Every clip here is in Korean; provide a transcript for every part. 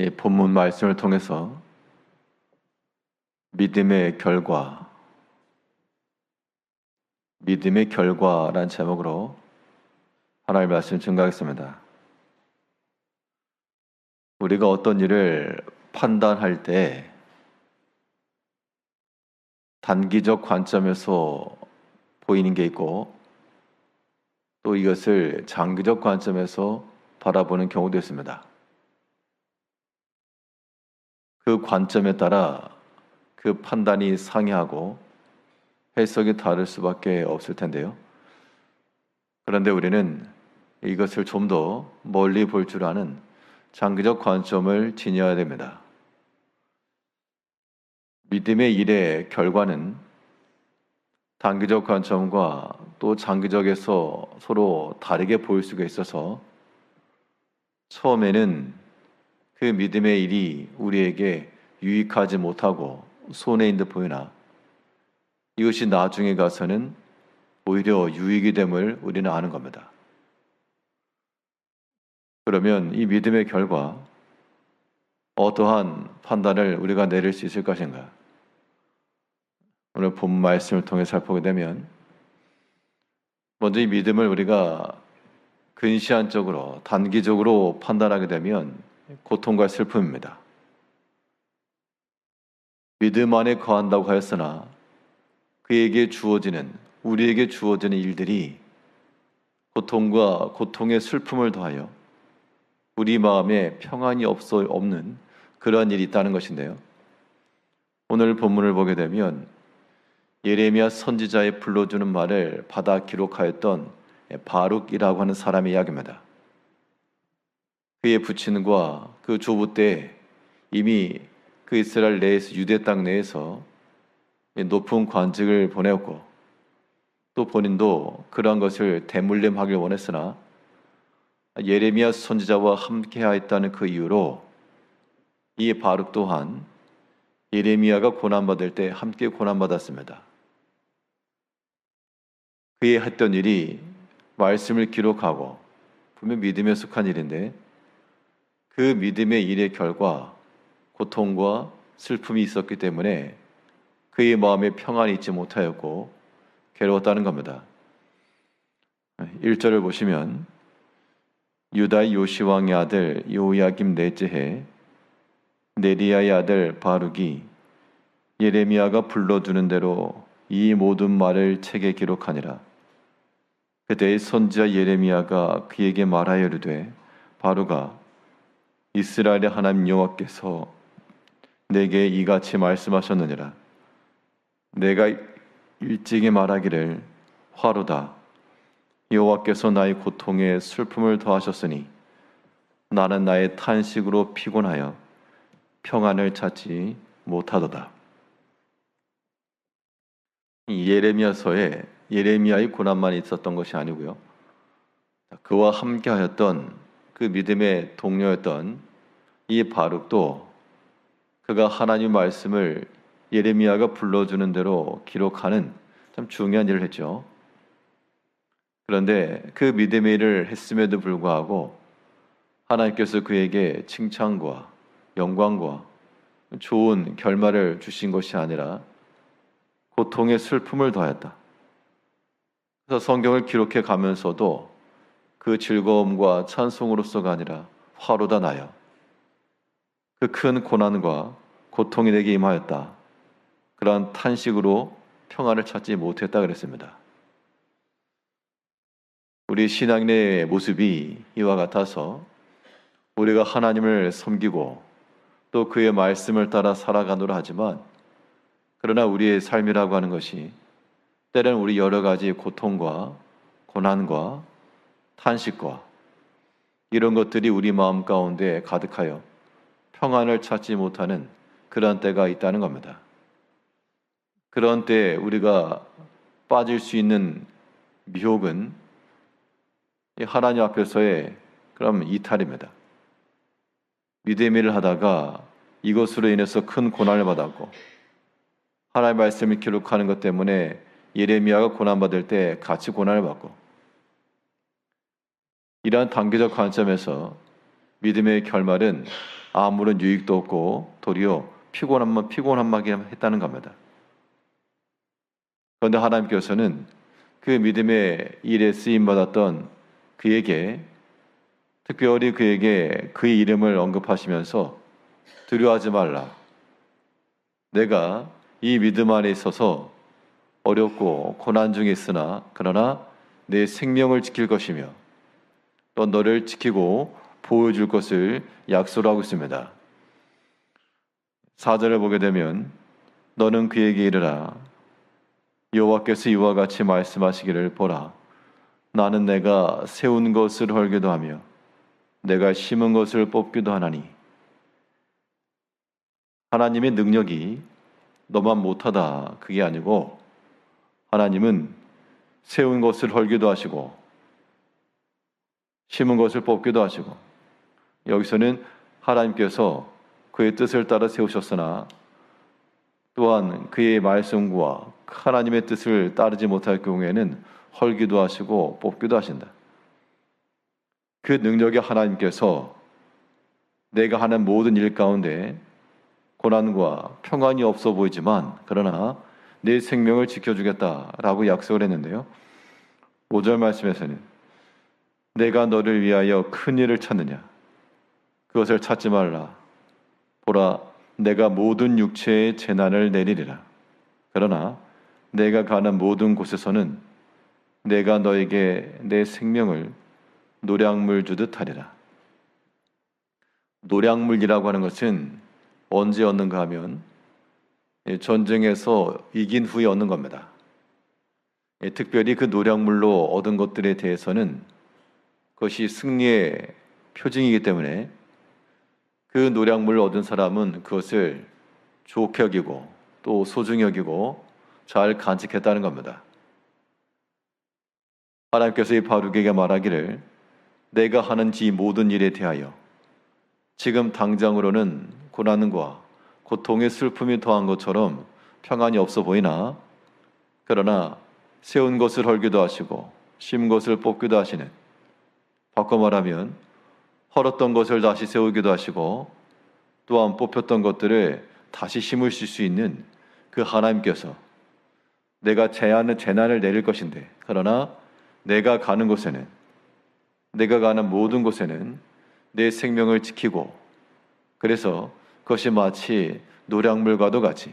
이 본문 말씀을 통해서 믿음의 결과, 믿음의 결과란 제목으로 하나님의 말씀 증가하겠습니다. 우리가 어떤 일을 판단할 때 단기적 관점에서 보이는 게 있고 또 이것을 장기적 관점에서 바라보는 경우도 있습니다. 그 관점에 따라 그 판단이 상이하고 해석이 다를 수밖에 없을 텐데요. 그런데 우리는 이것을 좀 더 멀리 볼 줄 아는 장기적 관점을 지녀야 됩니다. 믿음의 일의 결과는 단기적 관점과 또 장기적에서 서로 다르게 보일 수가 있어서 처음에는 그 믿음의 일이 우리에게 유익하지 못하고 손해인 듯 보이나 이것이 나중에 가서는 오히려 유익이 됨을 우리는 아는 겁니다. 그러면 이 믿음의 결과 어떠한 판단을 우리가 내릴 수 있을 것인가? 오늘 본 말씀을 통해 살펴보게 되면 먼저 이 믿음을 우리가 근시안적으로 단기적으로 판단하게 되면 고통과 슬픔입니다. 믿음 안에 거한다고 하였으나 그에게 주어지는 우리에게 주어지는 일들이 고통과 고통의 슬픔을 더하여 우리 마음에 평안이 없어 없는 그러한 일이 있다는 것인데요. 오늘 본문을 보게 되면 예레미야 선지자의 불러주는 말을 받아 기록하였던 바룩이라고 하는 사람의 이야기입니다. 그의 부친과 그 조부 때 이미 그 이스라엘 내에서 유대 땅 내에서 높은 관직을 보내었고 또 본인도 그러한 것을 대물림하길 원했으나 예레미야 선지자와 함께하였다는 그 이유로 이 바룩 또한 예레미야가 고난받을 때 함께 고난받았습니다. 그의 했던 일이 말씀을 기록하고 분명 믿음에 속한 일인데 그 믿음의 일의 결과 고통과 슬픔이 있었기 때문에 그의 마음에 평안이 있지 못하였고 괴로웠다는 겁니다. 1절을 보시면 유다의 요시왕의 아들 요야김 넷째 해 네리야의 아들 바룩이 예레미야가 불러주는 대로 이 모든 말을 책에 기록하니라. 그때 선지자 예레미야가 그에게 말하여 이르되 바루가 이스라엘의 하나님 여호와께서 내게 이같이 말씀하셨느니라. 내가 일찍이 말하기를 화로다. 여호와께서 나의 고통에 슬픔을 더하셨으니 나는 나의 탄식으로 피곤하여 평안을 찾지 못하도다. 예레미야서에 예레미야의 고난만 있었던 것이 아니고요. 그와 함께하였던 그 믿음의 동료였던 이 바룩도 그가 하나님 말씀을 예레미야가 불러주는 대로 기록하는 참 중요한 일을 했죠. 그런데 그 믿음의 일을 했음에도 불구하고 하나님께서 그에게 칭찬과 영광과 좋은 결말을 주신 것이 아니라 고통의 슬픔을 더했다. 그래서 성경을 기록해 가면서도 그 즐거움과 찬송으로서가 아니라 화로다 나여 그 큰 고난과 고통이 내게 임하였다. 그러한 탄식으로 평안을 찾지 못했다 그랬습니다. 우리 신앙의 모습이 이와 같아서 우리가 하나님을 섬기고 또 그의 말씀을 따라 살아가노라 하지만 그러나 우리의 삶이라고 하는 것이 때로는 우리 여러 가지 고통과 고난과 탄식과 이런 것들이 우리 마음 가운데 가득하여 평안을 찾지 못하는 그런 때가 있다는 겁니다. 그런 때 우리가 빠질 수 있는 미혹은 하나님 앞에서의 그럼 이탈입니다. 일을 하다가 이것으로 인해서 큰 고난을 받았고 하나님의 말씀을 기록하는 것 때문에 예레미야가 고난받을 때 같이 고난을 받고 이러한 단계적 관점에서 믿음의 결말은 아무런 유익도 없고 도리어 피곤함만 피곤함만 했다는 겁니다. 그런데 하나님께서는 그 믿음의 일에 쓰임 받았던 그에게 특별히 그에게 그의 이름을 언급하시면서 두려워하지 말라. 내가 이 믿음 안에 있어서 어렵고 고난 중에 있으나 그러나 내 생명을 지킬 것이며 또 너를 지키고 보여줄 것을 약속하고 있습니다. 사절을 보게 되면 너는 그에게 이르라. 여호와께서 이와 같이 말씀하시기를 보라. 나는 내가 세운 것을 헐기도 하며 내가 심은 것을 뽑기도 하나니. 하나님의 능력이 너만 못하다. 그게 아니고 하나님은 세운 것을 헐기도 하시고 심은 것을 뽑기도 하시고 여기서는 하나님께서 그의 뜻을 따라 세우셨으나 또한 그의 말씀과 하나님의 뜻을 따르지 못할 경우에는 헐기도 하시고 뽑기도 하신다. 그 능력의 하나님께서 내가 하는 모든 일 가운데 고난과 평안이 없어 보이지만 그러나 내 생명을 지켜주겠다라고 약속을 했는데요. 5절 말씀에서는 내가 너를 위하여 큰 일을 찾느냐? 그것을 찾지 말라. 보라 내가 모든 육체의 재난을 내리리라. 그러나 내가 가는 모든 곳에서는 내가 너에게 내 생명을 노량물 주듯 하리라. 노량물이라고 하는 것은 언제 얻는가 하면 예, 전쟁에서 이긴 후에 얻는 겁니다. 예, 특별히 그 노량물로 얻은 것들에 대해서는 그것이 승리의 표징이기 때문에 그 노량물을 얻은 사람은 그것을 좋게 여기고 또 소중히 여기고 잘 간직했다는 겁니다. 하나님께서 이 바룩에게 말하기를 내가 하는 지 모든 일에 대하여 지금 당장으로는 고난과 고통의 슬픔이 더한 것처럼 평안이 없어 보이나 그러나 세운 것을 헐기도 하시고 심 것을 뽑기도 하시는 바꿔 말하면 헐었던 것을 다시 세우기도 하시고 또한 뽑혔던 것들을 다시 심으실 수 있는 그 하나님께서 내가 재난을 재난을 내릴 것인데 그러나 내가 가는 곳에는 내가 가는 모든 곳에는 내 생명을 지키고 그래서 그것이 마치 노량물과도 같이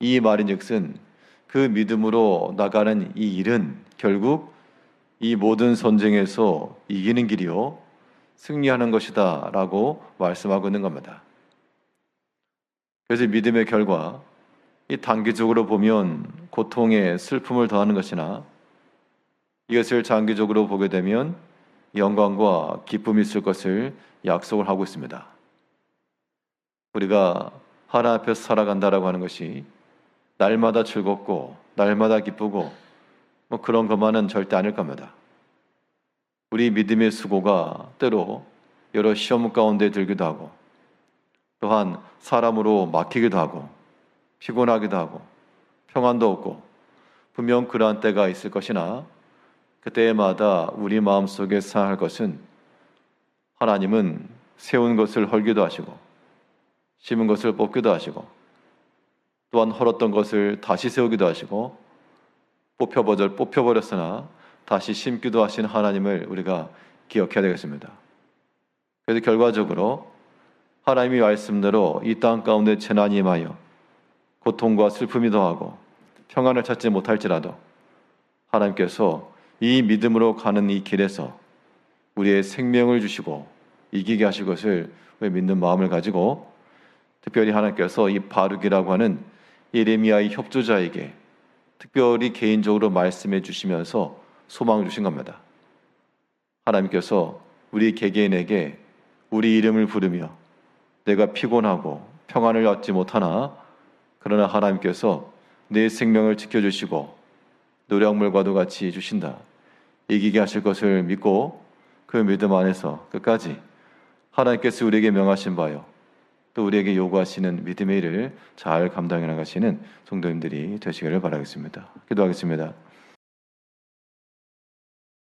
이 말인즉슨 그 믿음으로 나가는 이 일은 결국 이 모든 전쟁에서 이기는 길이요 승리하는 것이다라고 말씀하고 있는 겁니다. 그래서 믿음의 결과 이 단기적으로 보면 고통에 슬픔을 더하는 것이나 이것을 장기적으로 보게 되면 영광과 기쁨이 있을 것을 약속을 하고 있습니다. 우리가 하나 앞에서 살아간다라고 하는 것이 날마다 즐겁고 날마다 기쁘고 뭐 그런 것만은 절대 아닐 겁니다. 우리 믿음의 수고가 때로 여러 시험 가운데 들기도 하고 또한 사람으로 막히기도 하고 피곤하기도 하고 평안도 없고 분명 그러한 때가 있을 것이나 그때마다 우리 마음속에 생각할 것은 하나님은 세운 것을 헐기도 하시고 심은 것을 뽑기도 하시고 또한 헐었던 것을 다시 세우기도 하시고 뽑혀버려, 뽑혀버렸으나 다시 심기도 하신 하나님을 우리가 기억해야 되겠습니다. 그래서 결과적으로 하나님이 말씀대로 이 땅 가운데 재난이 임하여 고통과 슬픔이 더하고 평안을 찾지 못할지라도 하나님께서 이 믿음으로 가는 이 길에서 우리의 생명을 주시고 이기게 하실 것을 믿는 마음을 가지고 특별히 하나님께서 이 바룩이라고 하는 예레미야의 협조자에게 특별히 개인적으로 말씀해 주시면서 소망을 주신 겁니다. 하나님께서 우리 개개인에게 우리 이름을 부르며 내가 피곤하고 평안을 얻지 못하나 그러나 하나님께서 내 생명을 지켜주시고 노량물과도 같이 주신다. 이기게 하실 것을 믿고 그 믿음 안에서 끝까지 하나님께서 우리에게 명하신 바요. 또 우리에게 요구하시는 믿음의 일을 잘 감당해 나가시는 성도님들이 되시기를 바라겠습니다. 기도하겠습니다.